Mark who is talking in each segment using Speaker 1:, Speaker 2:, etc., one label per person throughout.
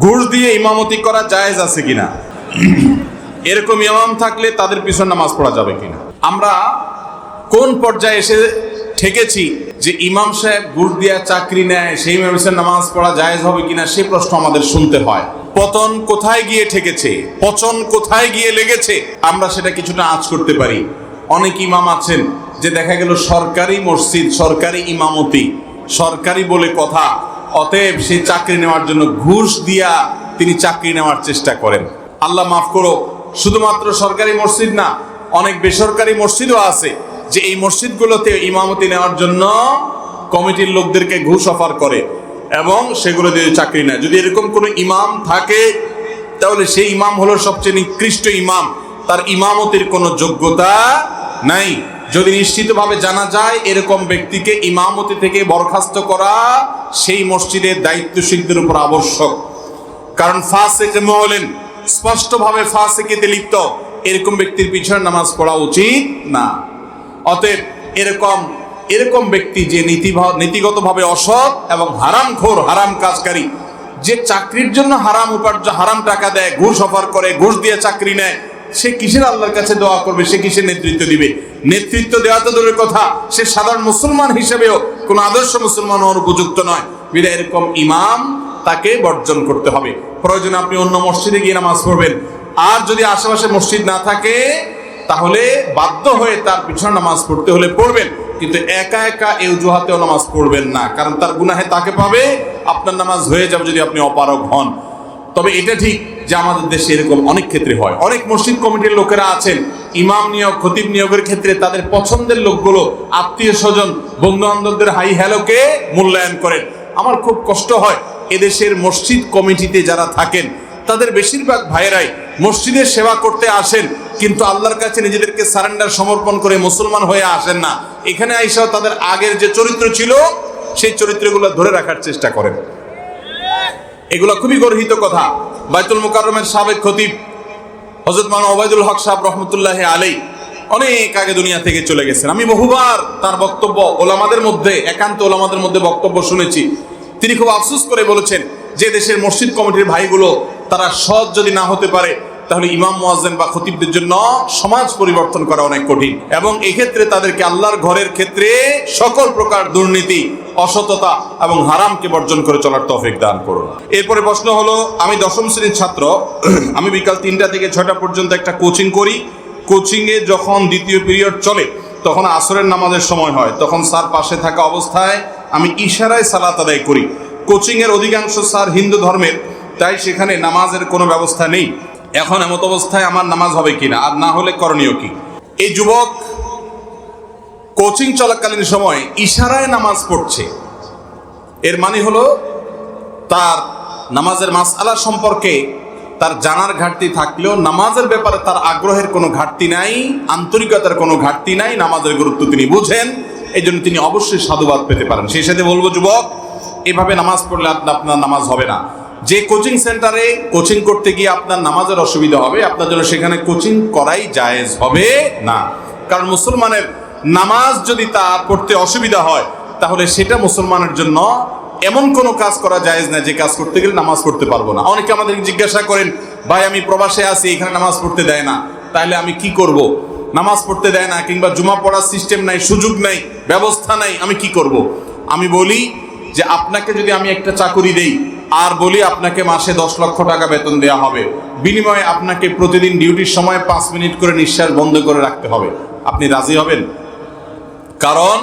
Speaker 1: ঘুষ দিয়ে ইমামতি করা জায়েজ আছে কিনা? এরকম ইমাম থাকলে তাদের পিছনে নামাজ পড়া যাবে কিনা? আমরা কোন পর্যায়ে এসে ঠেকেছি যে ইমাম সাহেব ঘুষ দিয়া চাকরি নেয়, সেই ইমাম নামাজ পড়া জায়েজ হবে কিনা, সে প্রশ্ন আমাদের শুনতে হয়। পতন কোথায় গিয়ে ঠেকেছে? পচন কোথায় গিয়ে লেগেছে? আমরা সেটা কিছুটা আঁচ করতে পারি। অনেক ইমাম আছেন যে দেখা গেল সরকারি মসজিদ, সরকারি ইমামতি, সরকারি বলে কথা। অতএব সেই চাকরি নেওয়ার জন্য ঘুষ দিয়া তিনি চাকরি নেওয়ার চেষ্টা করেন। আল্লাহ মাফ করো, শুধুমাত্র সরকারি মসজিদ না, অনেক বেসরকারি মসজিদও আছে যে এই মসজিদগুলোতে ইমামতি নেওয়ার জন্য কমিটির লোকদেরকে ঘুষ অফার করে এবং সেগুলো দিয়ে চাকরি নেয়। যদি এরকম কোনো ইমাম থাকে, তাহলে সেই ইমাম হলো সবচেয়ে নিকৃষ্ট ইমাম। তার ইমামতির কোনো যোগ্যতা নাই। যদি নিশ্চিতভাবে জানা যায় এরকম ব্যক্তিকে ইমামতি থেকে বরখাস্ত করা, সেই মসজিদের দায়িত্বশীলদের উপর আবশ্যক। কারণ ফাসেকে মহলেন, স্পষ্টভাবে ফাসেকেতে লিপ্ত। এরকম ব্যক্তির পিছনে নামাজ পড়া উচিত না। অতএব এরকম এরকম ব্যক্তি যে নীতি নীতিগতভাবে অসৎ এবং হারাম খোর হারাম কাজকারী, যে চাকরির জন্য হারাম উপার্জন হারাম টাকা দেয়, ঘুষ অফার করে, ঘুষ দিয়ে চাকরি নেয় সে কিসের আল্লাহর কাছে দোয়া করবে? সে কিসের নেতৃত্ব দিবে? নেতৃত্ব দেওয়া তো দূরের কথা। সে সাধারণ মুসলমান হিসেবেও কোনো আদর্শ মুসলমান হওয়ার উপযুক্ত নয়। বিধায় এরকম ইমাম তাকে বর্জন করতে হবে। প্রয়োজনে আপনি অন্য মসজিদে গিয়ে নামাজ পড়বেন। আর যদি আশেপাশে মসজিদ না থাকে, তাহলে বাধ্য হয়ে তার পিছনে নামাজ পড়তে হলে পড়বেন। কিন্তু একা একা এই অজুহাতেও নামাজ পড়বেন না। কারণ তার গুনাহে তাকে পাবে। আপনার নামাজ হয়ে যাবে যদি আপনি অপারগ হন। তবে এটা ঠিক। যে আমাদের দেশে এরকম অনেক ক্ষেত্রে হয়। অনেক মসজিদ কমিটির লোকেরা আছেন, ইমাম নিয়োগ, খতিব নিয়োগের ক্ষেত্রে তাদের পছন্দের লোকগুলো, আত্মীয় স্বজন বন্ধু বান্ধবদের হাই হ্যালোকে মূল্যায়ন করেন। আমার খুব কষ্ট হয় এদেশের মসজিদ কমিটিতে যারা থাকেন, তাদের বেশিরভাগ ভাইয়েরাই মসজিদের সেবা করতে আসেন, কিন্তু আল্লাহর কাছে নিজেদেরকে সারেন্ডার সমর্পণ করে মুসলমান হয়ে আসেন না। এখানে আইসাও তাদের আগের যে চরিত্র ছিল, সেই চরিত্রগুলো ধরে রাখার চেষ্টা করেন। এগুলো খুবই গর্হিত কথা। বাইতুল মোকাররমের সাবেক খতিব হজরত মান ওবায়দুল হক সাহেব রহমতুল্লাহ আলাই অনেক আগে দুনিয়া থেকে চলে গেছেন। আমি বহুবার তার বক্তব্য ওলামাদের মধ্যে, একান্ত ওলামাদের মধ্যে বক্তব্য শুনেছি। তিনি খুব আফসোস করে বলেছেন, যে দেশের মসজিদ কমিটির ভাইগুলো তারা সৎ যদি না হতে পারে তাহলে ইমাম মোয়াজ্জেন বা খতিবদের জন্য সমাজ পরিবর্তন করা অনেক কঠিন। এবং এক্ষেত্রে তাদেরকে আল্লাহর ঘরের ক্ষেত্রে সকল প্রকার দুর্নীতি, অসততা এবং হারামকে বর্জন করে চলার তফিক দান করুন। এরপরে প্রশ্ন হলো, আমি দশম শ্রেণির ছাত্র, আমি বিকাল তিনটা থেকে ছয়টা পর্যন্ত একটা কোচিং করি। কোচিংয়ে যখন দ্বিতীয় পিরিয়ড চলে, তখন আসরের নামাজের সময় হয়। তখন স্যার পাশে থাকা অবস্থায় আমি ইশারায় সালাত আদায় করি। কোচিংয়ের অধিকাংশ স্যার হিন্দু ধর্মের, তাই সেখানে নামাজের কোনো ব্যবস্থা নেই। এখন এমত অবস্থায় আমার নামাজ হবে কিনা? আর না হলে করণীয় কি? এই যুবক কোচিং চলাকালীন সময় ইশারায় নামাজ পড়ছে। এর মানে হলো, তার নামাজের মাস মাসআলা সম্পর্কে তার জানার ঘাটতি থাকলেও নামাজের ব্যাপারে তার আগ্রহের কোনো ঘাটতি নাই, আন্তরিকতার কোনো ঘাটতি নাই, নামাজের গুরুত্ব তিনি বুঝেন এই জন্য তিনি অবশ্যই সাধুবাদ পেতে পারেন। সেই সাথে বলব, যুবক, এভাবে নামাজ পড়লে আপনার আপনার নামাজ হবে না। যে কোচিং সেন্টারে কোচিং করতে গিয়ে আপনার নামাজের অসুবিধা হবে, আপনার জন্য সেখানে কোচিং করাই জায়েজ হবে না কারণ মুসলমানের নামাজ যদি তার পড়তে অসুবিধা হয়, তাহলে সেটা মুসলমানের জন্য এমন কোনো কাজ করা জায়েজ না যে কাজ করতে গেলে নামাজ পড়তে পারব না অনেকে আমাদের জিজ্ঞাসা করেন, ভাই, আমি প্রবাসে আছি, এখানে নামাজ পড়তে দেয় না তাহলে আমি কি করব। নামাজ পড়তে দেয় না কিংবা জুমা পড়ার সিস্টেম নাই, সুযোগ নাই, ব্যবস্থা নাই, আমি কি করব। আমি বলি যে, আপনাকে যদি আমি একটা চাকুরি দেই আর বলি, আপনাকে মাসে দশ লক্ষ টাকা বেতন দেওয়া হবে। বিনিময়ে আপনাকে প্রতিদিন ডিউটির সময় পাঁচ মিনিট করে নিঃশ্বাস বন্ধ করে রাখতে হবে। আপনি রাজি হবেন? কারণ,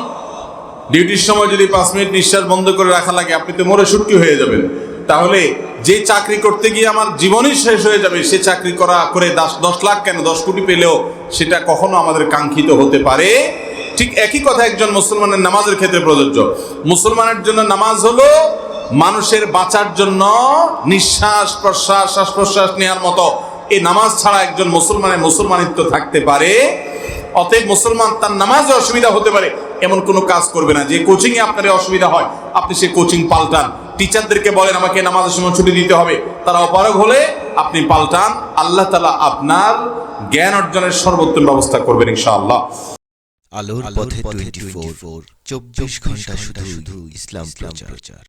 Speaker 1: ডিউটির সময় যদি পাঁচ মিনিট নিঃশ্বাস বন্ধ করে রাখা লাগে, আপনি তো মরে সুটকি হয়ে যাবেন। তাহলে, যে চাকরি করতে গিয়ে আমার জীবনই শেষ হয়ে যাবে, সে চাকরি করা করে দশ দশ লাখ কেন, দশ কোটি পেলেও সেটা কখনো আমাদের কাঙ্ক্ষিত হতে পারে? ঠিক একই কথা একজন মুসলমানের নামাজের ক্ষেত্রে প্রযোজ্য। মুসলমানের জন্য নামাজ হলো মানুষের বাঁচার জন্য নিঃশ্বাস প্রশ্বাস শ্বাস প্রশ্বাস নেওয়ার মতো। এই নামাজ ছাড়া একজন মুসলমানের মুসলমানিত্ব থাকতে পারে অতএব মুসলমান তার নামাজে অসুবিধা হতে পারে। এমন কোনো কাজ করবে না। যে কোচিং এ আপনার অসুবিধা হয় আপনি সেই কোচিং পাল্টান। টিচারদেরকে বলেন আমাকে নামাজের সময় ছুটি দিতে হবে। তারা অপারগ হলে আপনি পাল্টান। আল্লাহ তালা আপনার জ্ঞান অর্জনের সর্বোত্তম ব্যবস্থা করবেন ইনশাআল্লাহ।
Speaker 2: আলোর পথে টোয়েন্টি ফোর চব্বিশ ঘণ্টা শুধু ইসলাম প্রচার।